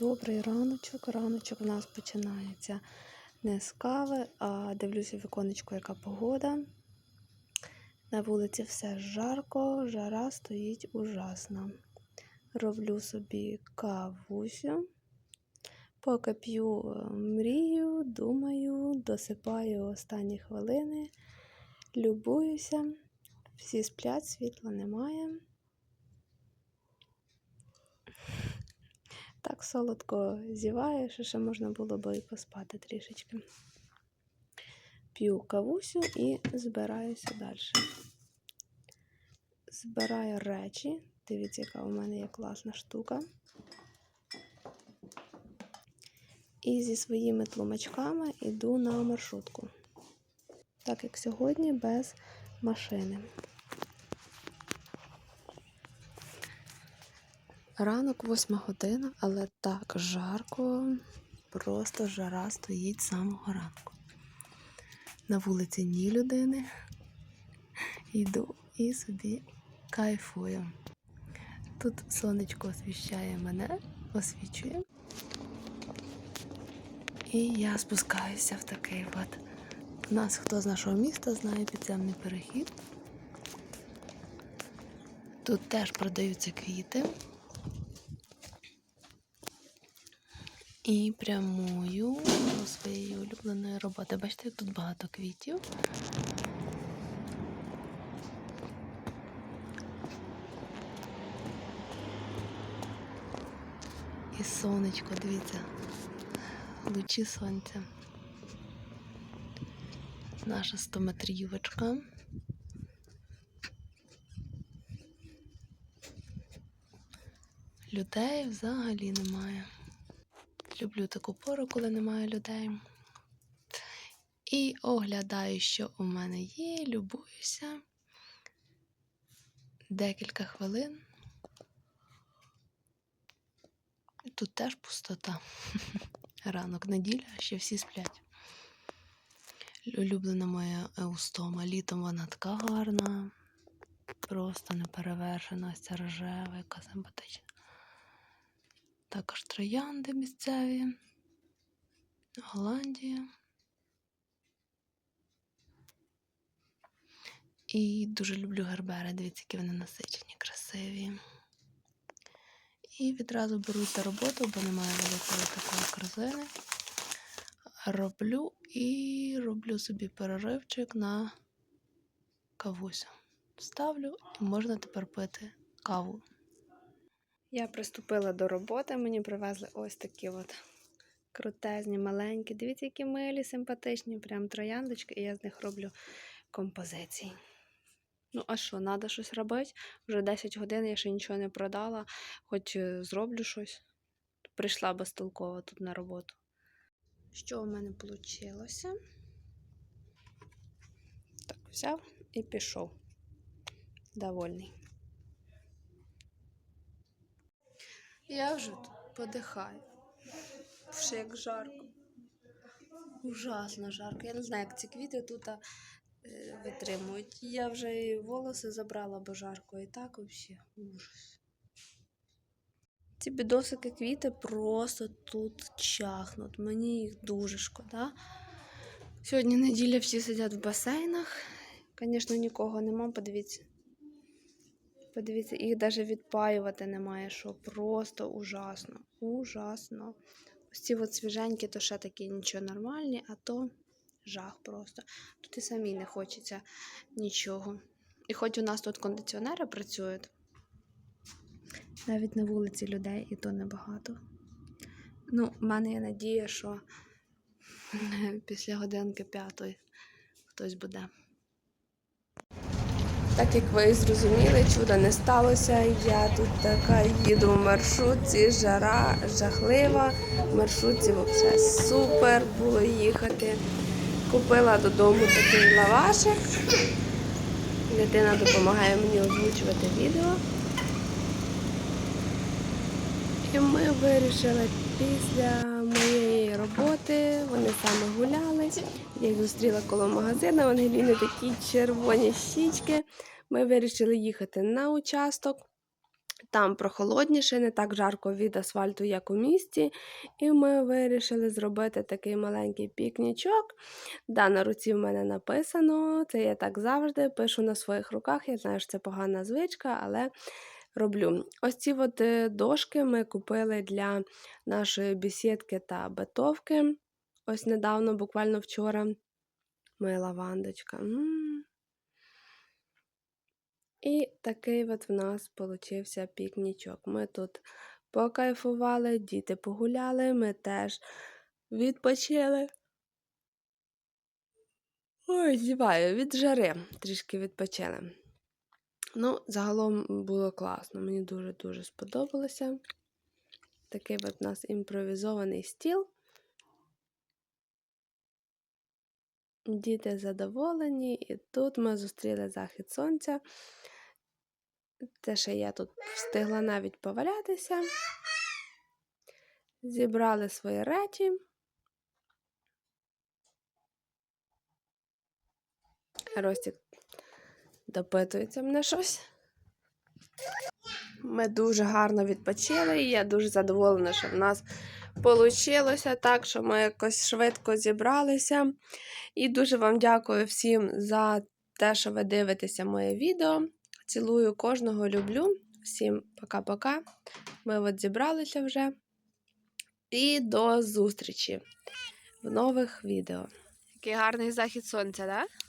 Добрий раночок. Раночок у нас починається не з кави, а дивлюся в віконечко, яка погода. На вулиці все жарко, жара стоїть ужасно. Роблю собі кавусю. Поки п'ю е, мрію, думаю, досипаю останні хвилини, любуюся. Всі сплять, світла немає. Так солодко зіваю, що ще можна було би і поспати трішечки. П'ю кавусю і збираюся далі. Збираю речі. Дивіться, яка у мене є класна штука. І зі своїми тлумачками йду на маршрутку. Так як сьогодні без машини. Ранок, восьма година, але так жарко, просто жара стоїть з самого ранку. На вулиці ні людини. Йду і собі кайфую. Тут сонечко освіщає мене, освічує. І я спускаюся в такий от. У нас хто з нашого міста знає підземний перехід. Тут теж продаються квіти. І прямую до своєї улюбленої роботи. Бачите, тут багато квітів. І сонечко, дивіться, лучі сонця. Наша стометрівочка. Людей взагалі немає. Люблю таку пору, коли немає людей. І оглядаю, що у мене є, любуюся. Декілька хвилин. Тут теж пустота. Ранок, неділя, ще всі сплять. Улюблена моя еустома. Літом вона така гарна, просто неперевершена, ось ця рожева, яка симпатична. Також троянди місцеві, Голландія. І дуже люблю гербери. Дивіться, які вони насичені, красиві. І відразу беру за роботу, бо немає великої такої корзини. Роблю і роблю собі переривчик на кавусю. Ставлю і можна тепер пити каву. Я приступила до роботи, мені привезли ось такі от крутезні, маленькі. Дивіться, які милі, симпатичні, прям трояндочки, і я з них роблю композиції. Ну, а що, треба щось робити? Вже 10 годин я ще нічого не продала, хоч е, зроблю щось. Прийшла безтолково тут на роботу. Що у мене вийшло? Так, взяв і пішов. Довольний. Я вже тут подихаю. Ще як жарко. Ужасно жарко. Я не знаю, як ці квіти тут е, витримують. Я вже і волоси забрала, бо жарко і так взагалі ужас. Ці бідосики квіти просто тут чахнуть. Мені їх дуже шкода. Сьогодні неділя всі сидять в басейнах. Звісно, нікого нема, подивіться. Подивіться, їх навіть відпаювати немає, що просто ужасно. Ужасно. Ось ці от свіженькі, то ще такі нічого нормальні, а то жах просто. Тут і самі не хочеться нічого. І хоч у нас тут кондиціонери працюють, навіть на вулиці людей і то небагато. Ну, в мене є надія, що після годинки п'ятої хтось буде. Так як ви зрозуміли, чуда не сталося. Я тут така їду в маршрутці, жара жахлива. В маршрутці взагалі супер було їхати. Купила додому такий лавашик. Дитина допомагає мені озвучувати відео. І ми вирішили після моєї роботи, вони саме гуляли. Я їх зустріла коло магазину, в Ангеліни такі червоні щічки. Ми вирішили їхати на участок, Там прохолодніше, не так жарко від асфальту, як у місті. І ми вирішили зробити такий маленький пікнічок. Да, на руці в мене написано, це я так завжди пишу на своїх руках. Я знаю, що це погана звичка, але роблю. Ось ці от е, дошки ми купили для нашої бесідки та бетовки. Ось недавно, буквально вчора. Моя лавандочка. І такий от в нас получився пікнічок. Ми тут покайфували, діти погуляли, ми теж відпочили. Ой, зіваю, від жари трішки відпочили. Ну, загалом було класно. Мені дуже-дуже сподобалося. Такий от у нас імпровізований стіл. Діти задоволені, і тут ми зустріли захід сонця. Те, що я тут встигла навіть повалятися. Зібрали свої речі. Ростік допитується мене щось. Ми дуже гарно відпочили, і я дуже задоволена, що в нас вийшло так, що ми якось швидко зібралися. І дуже вам дякую всім за те, що ви дивитеся моє відео. Цілую кожного, люблю. Всім пока-пока. Ми от зібралися вже. І до зустрічі в нових відео. Який гарний захід сонця, так? Да?